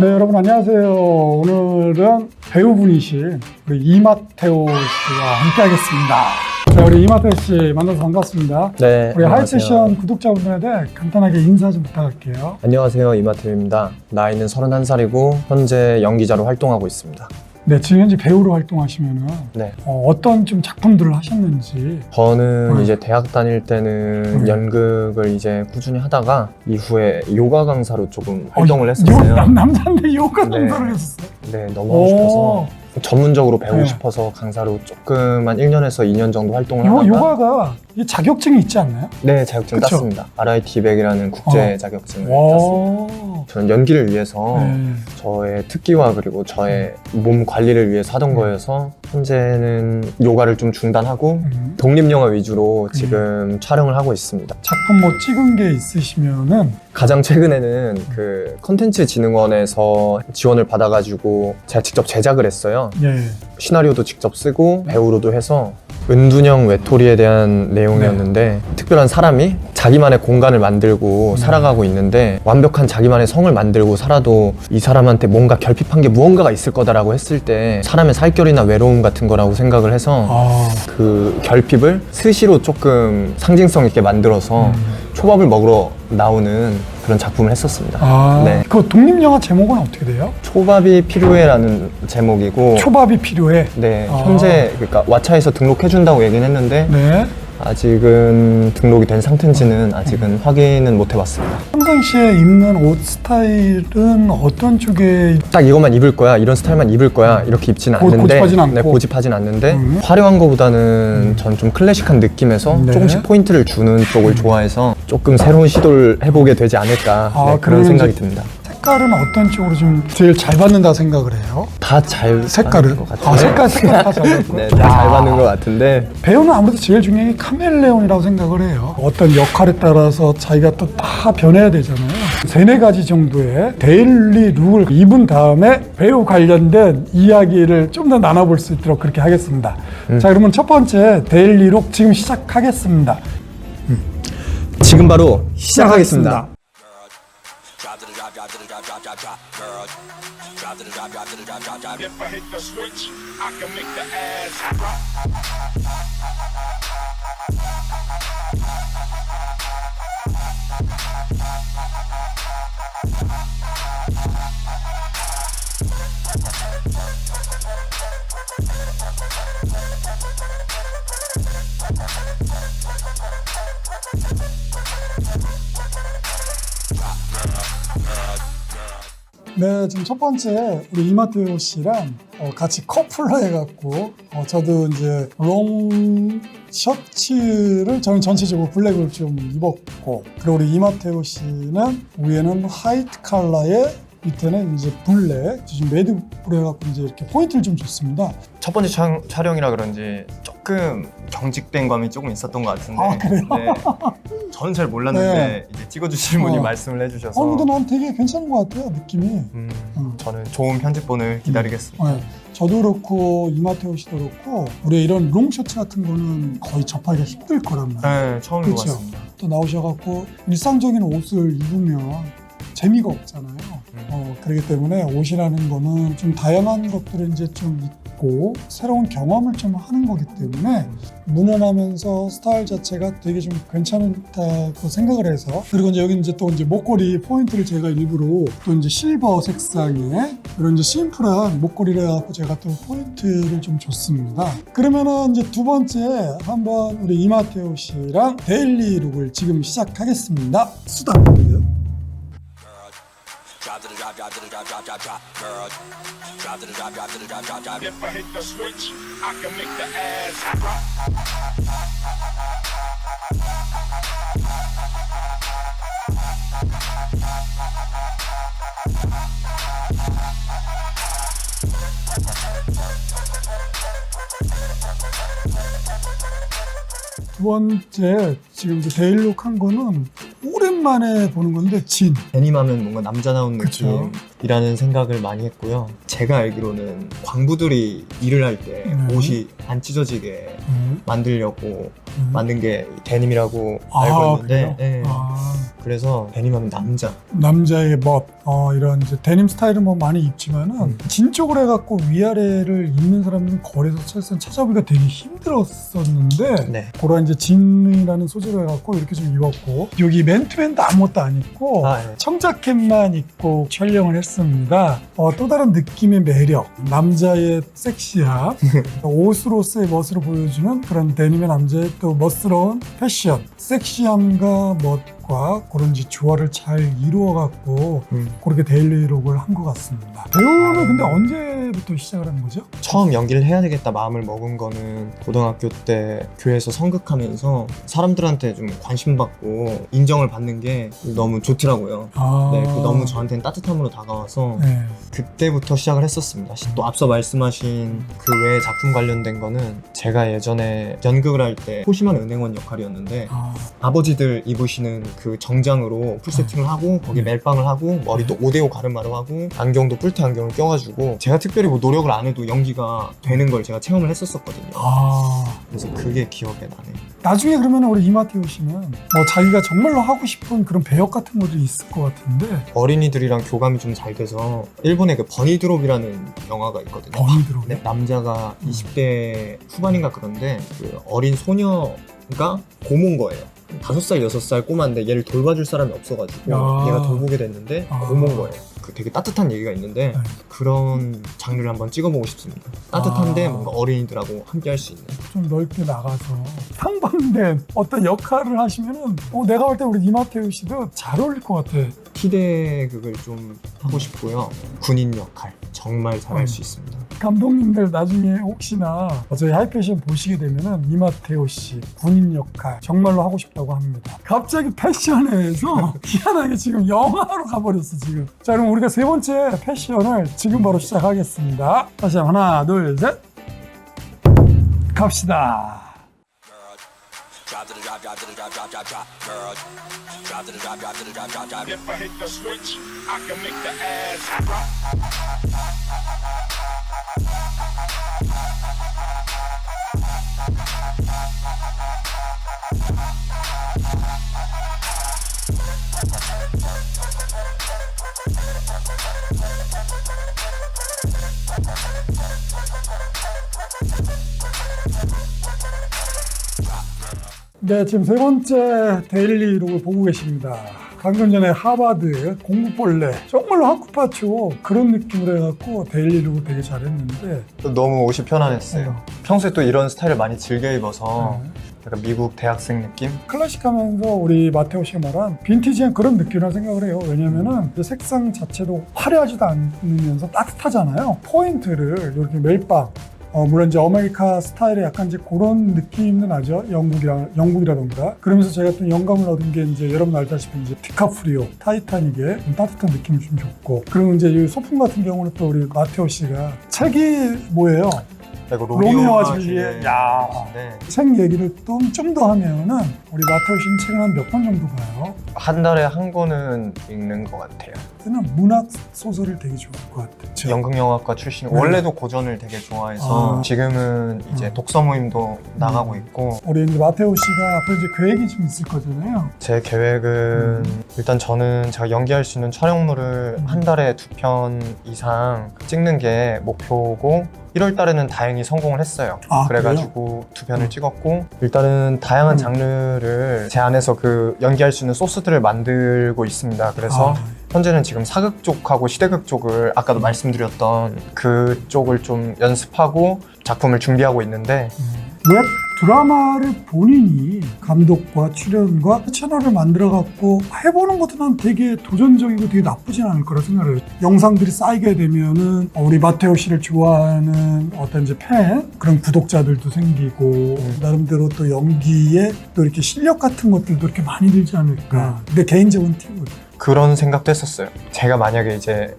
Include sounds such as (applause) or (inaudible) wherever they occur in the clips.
네, 여러분 안녕하세요. 오늘은 배우분이신 우리 이마테오 씨와 함께하겠습니다. 자, 우리 이마테오 씨 만나서 반갑습니다. 네. 우리 안녕하세요. 하이세션 구독자분들한테 간단하게 인사 좀 부탁할게요. 안녕하세요. 이마트입니다. 나이는 31살이고 현재 연기자로 활동하고 있습니다. 네, 지금 현재 배우로 활동하시면은 네. 어, 떤좀 작품들을 하셨는지. 저는 음. 이제 대학 다닐 때는 음. 연극을 이제 꾸준히 하다가 이후에 요가 강사로 조금 활동을 어, 했었어요. 요, 남, 남자인데 요가 네. 강사를 했었어요. 네, 너무 하고 싶어서 전문적으로 배우고 네. 싶어서 강사로 조금 한 1년에서 2년 정도 활동을 요, 하다가 요가가 자격증이 있지 않나요? 네, 자격증 그쵸? 땄습니다. RIT 200이라는 국제 어. 자격증을 땄습니다. 와. 저는 연기를 위해서 네. 저의 특기와 그리고 저의 몸 관리를 위해서 하던 음. 거여서 현재는 요가를 좀 중단하고 음. 독립영화 위주로 지금 촬영을 하고 있습니다. 작품 뭐 찍은 게 있으시면은 가장 최근에는 그 컨텐츠 진흥원에서 지원을 받아가지고 제가 직접 제작을 했어요. 예. 시나리오도 직접 쓰고 배우로도 해서 은둔형 외톨이에 대한 내용이었는데 특별한 사람이 자기만의 공간을 만들고 네. 살아가고 있는데 완벽한 자기만의 성을 만들고 살아도 이 사람한테 뭔가 결핍한 게 무언가가 있을 거다라고 했을 때 사람의 살결이나 외로움 같은 거라고 생각을 해서 아. 그 결핍을 스시로 조금 상징성 있게 만들어서 음. 초밥을 먹으러 나오는 그런 작품을 했었습니다. 아, 네. 그 독립영화 제목은 어떻게 돼요? 초밥이 필요해라는 제목이고 초밥이 필요해. 네, 아. 현재 그러니까 왓챠에서 등록해 준다고 얘기는 했는데 네. 아직은 등록이 된 상태인지는 아직은 확인은 못 해봤습니다. 평상시에 입는 옷 스타일은 어떤 쪽에 딱 이것만 입을 거야, 이런 스타일만 입을 거야 이렇게 입지는 고- 않는데, 고집하진 않고. 네, 고집하진 않는데 음. 화려한 거보다는 전 좀 클래식한 느낌에서 네. 조금씩 포인트를 주는 쪽을 좋아해서 조금 새로운 시도를 해보게 되지 않을까 아, 네, 그런 그러면 생각이 이제- 듭니다. 색깔은 어떤 쪽으로 좀 제일 잘 받는다 생각을 해요? 다 잘 색깔은? 것 같은데. 아, 색깔 색깔 다 잘 받고. (laughs) 네, 다 잘 받는 것 같은데 배우는 아무래도 제일 중요한 게 카멜레온이라고 생각을 해요. 어떤 역할에 따라서 자기가 또 다 변해야 되잖아요. 세네 가지 정도의 데일리 룩을 입은 다음에 배우 관련된 이야기를 좀 더 나눠볼 수 있도록 그렇게 하겠습니다. 자, 그러면 첫 번째 데일리 룩 지금 시작하겠습니다. 지금 바로 시작하겠습니다. Drop, drop, girl. Drop to the drop, drop to the drop, drop, drop. If I hit the switch, I can make the ass drop. 네, 지금 첫 번째 우리 이마테오 씨랑 어, 같이 커플로 해갖고 어, 저도 이제 롱 셔츠를 저는 전체적으로 블랙을 좀 입었고 그리고 우리 이마테오 씨는 위에는 화이트 컬러에 밑에는 이제 블랙, 지금 매드 브로 해갖고 이제 이렇게 포인트를 좀 줬습니다. 첫 번째 촬영, 촬영이라 그런지 조금 경직된 감이 조금 있었던 것 같은데 아, 그래요? 네. 저는 잘 몰랐는데 네. 이제 찍어주신 분이 어. 말씀을 해주셔서 어, 근데 난 되게 괜찮은 것 같아요, 느낌이. 음, 음. 저는 좋은 편집본을 기다리겠습니다. 네, 저도 그렇고 이마테오 씨도 그렇고 우리 이런 롱 셔츠 같은 거는 거의 접하기가 힘들 거란 말이에요. 네, 처음인 것 그쵸. 같습니다. 또 나오셔갖고 일상적인 옷을 입으면 재미가 없잖아요. 음. 어, 그렇기 때문에 옷이라는 거는 좀 다양한 것들을 이제 좀 입고 새로운 경험을 좀 하는 거기 때문에 무난하면서 스타일 자체가 되게 좀 괜찮다고 생각을 해서 그리고 이제 여기 이제 또 이제 목걸이 포인트를 제가 일부러 또 이제 실버 색상의 이런 이제 심플한 목걸이를 해갖고 제가 또 포인트를 좀 줬습니다. 그러면은 이제 두 번째 한번 우리 이마테오 씨랑 데일리 룩을 지금 시작하겠습니다. 수다인데요. Drop to the drop, drop to the drop, drop, drop, drop, girl. Drop to the drop, drop to the drop, drop, drop. If I hit the switch, I can make the ass drop. 두 번째 지금 이제 데일룩 한 거는 오랜 만에 보는 건데 진. 데님하면 뭔가 남자 나온 그쵸. 느낌이라는 생각을 많이 했고요. 제가 알기로는 광부들이 일을 할 때 네. 옷이 안 찢어지게 음, 만들려고 음. 만든 게 데님이라고 알고 있는데 그래요? 예. 아, 그래서 데님하면 남자 남자의 멋, 어, 이런 이제 데님 스타일은 뭐 많이 입지만은 음. 진 쪽으로 해갖고 위아래를 입는 사람들은 거리에서 사실상 찾아보기가 되게 힘들었었는데 네. 그런 이제 진이라는 소재로 해갖고 이렇게 좀 입었고 여기 맨투맨 도 아무것도 안 입고 아, 예. 청자켓만 입고 촬영을 했습니다. 어, 또 다른 느낌의 매력, 남자의 섹시함, (laughs) 옷으로서의 멋으로 보여주는 그런 데님의 남자의 또 멋스러운 패션, 섹시함과 멋 과 그런 이제 조화를 잘 이루어갖고 음. 그렇게 데일리록을 한 것 같습니다. 배우는 근데 언제부터 시작을 한 거죠? 처음 연기를 해야 되겠다 마음을 먹은 거는 고등학교 때 교회에서 성극하면서 사람들한테 좀 관심 받고 인정을 받는 게 너무 좋더라고요. 아, 네, 그 너무 저한테는 따뜻함으로 다가와서 네. 그때부터 시작을 했었습니다. 또 앞서 말씀하신 그 외의 작품 관련된 거는 제가 예전에 연극을 할때 소심한 은행원 역할이었는데 아, 아버지들 입으시는 그 정장으로 풀 세팅을 하고 거기에 네. 멜빵을 하고 머리도 5대5 가르마로 하고 안경도 뿔테 안경을 껴가지고 제가 특별히 뭐 노력을 안 해도 연기가 되는 걸 제가 체험을 했었었거든요. 아. 그래서 그게 기억에 나네요. 나중에 그러면 우리 이마테오 씨는 뭐 자기가 정말로 하고 싶은 그런 배역 같은 것들이 있을 것 같은데 어린이들이랑 교감이 좀 잘 돼서 일본의 그 버니드롭이라는 영화가 있거든요. 들어. 네, 남자가 20대 후반인가 그런데 그 어린 소녀가 고모인 거예요. 다섯 살 여섯 살 꼬마인데 얘를 돌봐줄 사람이 없어가지고 야. 얘가 돌보게 됐는데 아. 고모인 거예요. 그 되게 따뜻한 얘기가 있는데 네. 그런 장르를 한번 찍어보고 싶습니다. 따뜻한데 아. 뭔가 어린이들하고 함께 할 수 있는. 좀 넓게 나가서 상반된 어떤 역할을 하시면은 어, 내가 볼 때 우리 이마테오 씨도 잘 어울릴 것 같아. 희대극을 좀 하고 싶고요. 군인 역할 정말 잘할 음. 수 있습니다. 감독님들 나중에 혹시나 저희 하이패션 보시게 되면은 이마테오 씨 군인 역할 정말로 하고 싶다고 합니다. 갑자기 패션에서 (laughs) 희한하게 지금 영화로 가버렸어 지금. 자 그럼 우리가 세 번째 패션을 지금 바로 시작하겠습니다. 다시 하나 둘 셋. 갑시다. 네, 지금 세 번째 데일리록을 보고 계십니다. 방금 전에 하바드 공부벌레 정말로 학구파초 그런 느낌으로 해갖고 데일리록을 되게 잘했는데 너무 옷이 편안했어요. 평소에 또 이런 스타일을 많이 즐겨 입어서 네. 약간 미국 대학생 느낌? 클래식하면서 우리 마테오 씨가 말한 빈티지한 그런 느낌이라 생각을 해요. 왜냐면은 이제 색상 자체도 화려하지도 않으면서 따뜻하잖아요. 포인트를 이렇게 멜빵 어, 물론 이제 아메리카 스타일의 약간 이제 그런 느낌도 나죠. 영국이라, 영국이라던가. 그러면서 제가 또 영감을 얻은 게 이제 여러분 알다시피 이제 디카프리오, 타이타닉의 좀 따뜻한 느낌이 좀 좋고. 그리고 이제 이 소품 같은 경우는 또 우리 마테오 씨가 책이 뭐예요? 로미오와 줄리엣. 야. 네. 책 얘기를 좀더 하면은 우리 마테오 씨는 책을 한 몇 권 정도 봐요. 한 달에 한 권은 읽는 것 같아요. 그때는 문학 소설을 되게 좋아할 것 같아요. 연극영화과 출신 네. 원래도 고전을 되게 좋아해서 아. 지금은 이제 음. 독서 모임도 나가고 있고 우리 이제 마테오 씨가 앞으로 이제 계획이 좀 있을 거잖아요. 제 계획은 일단 저는 제가 연기할 수 있는 촬영물을 음. 한 달에 두 편 이상 찍는 게 목표고 1월 달에는 다행히 성공을 했어요. 아, 그래가지고 두 편을 음. 찍었고 일단은 다양한 음. 장르를 제 안에서 그 연기할 수 있는 소스들을 만들고 있습니다. 그래서 아, 현재는 지금 사극 쪽하고 시대극 쪽을 아까도 말씀드렸던 그 쪽을 좀 연습하고 작품을 준비하고 있는데 음. 웹 드라마를 본인이 감독과 출연과 채널을 만들어 갖고 해보는 것도 난 되게 도전적이고 되게 나쁘진 않을 거라 생각해요. 영상들이 쌓이게 되면은 우리 마테오 씨를 좋아하는 어떤 이제 팬 그런 구독자들도 생기고 나름대로 또 연기에 또 이렇게 실력 같은 것들도 이렇게 많이 들지 않을까. 근데 개인적인 팁은 그런 생각도 했었어요. 제가 만약에 이제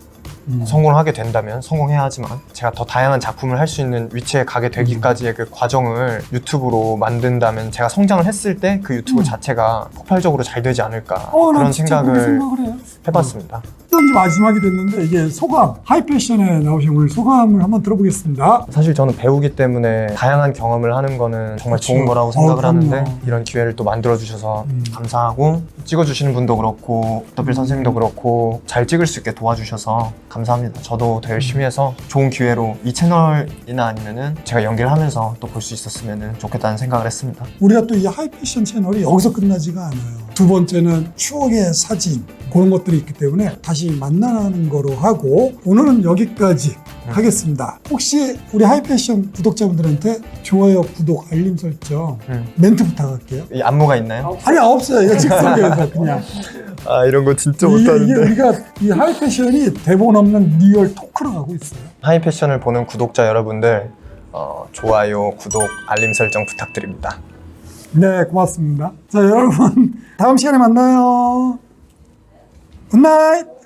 음. 성공을 하게 된다면 성공해야 하지만 제가 더 다양한 작품을 할 수 있는 위치에 가게 되기까지의 그 과정을 유튜브로 만든다면 제가 성장을 했을 때 그 유튜브 음. 자체가 폭발적으로 잘 되지 않을까 어, 난 그런 진짜 그렇게 생각을 생각을 해요. 해봤습니다. 찍던 지 마지막이 됐는데 이게 소감, 하이패션에 나오신 오늘 소감을 한번 들어보겠습니다. 사실 저는 배우기 때문에 다양한 경험을 하는 거는 정말 그렇죠. 좋은 거라고 생각을 어, 그럼요. 하는데 이런 기회를 또 만들어 주셔서 음. 감사하고 찍어 주시는 분도 그렇고 더빌 선생님도 그렇고 잘 찍을 수 있게 도와주셔서 감사합니다. 저도 더 열심히 해서 좋은 기회로 이 채널이나 아니면은 제가 연기를 하면서 또 볼 수 있었으면 좋겠다는 생각을 했습니다. 우리가 또 이 하이패션 채널이 여기서 끝나지가 않아요. 두 번째는 추억의 사진 그런 것들이 있기 때문에 다시 만나는 거로 하고 오늘은 여기까지 하겠습니다. 혹시 우리 하이패션 구독자분들한테 좋아요, 구독, 알림 설정 음. 멘트 부탁할게요. 이 안무가 있나요? 아니 없어요. 이거 즉석에서 그냥 아 이런 거 진짜 이게, 이게 우리가 이 하이패션이 대본 없는 리얼 토크로 가고 있어요. 하이 패션을 보는 구독자 여러분들 어, 좋아요, 구독, 알림 설정 부탁드립니다. 네, 고맙습니다. 자, 여러분 다음 시간에 만나요. 굿나잇.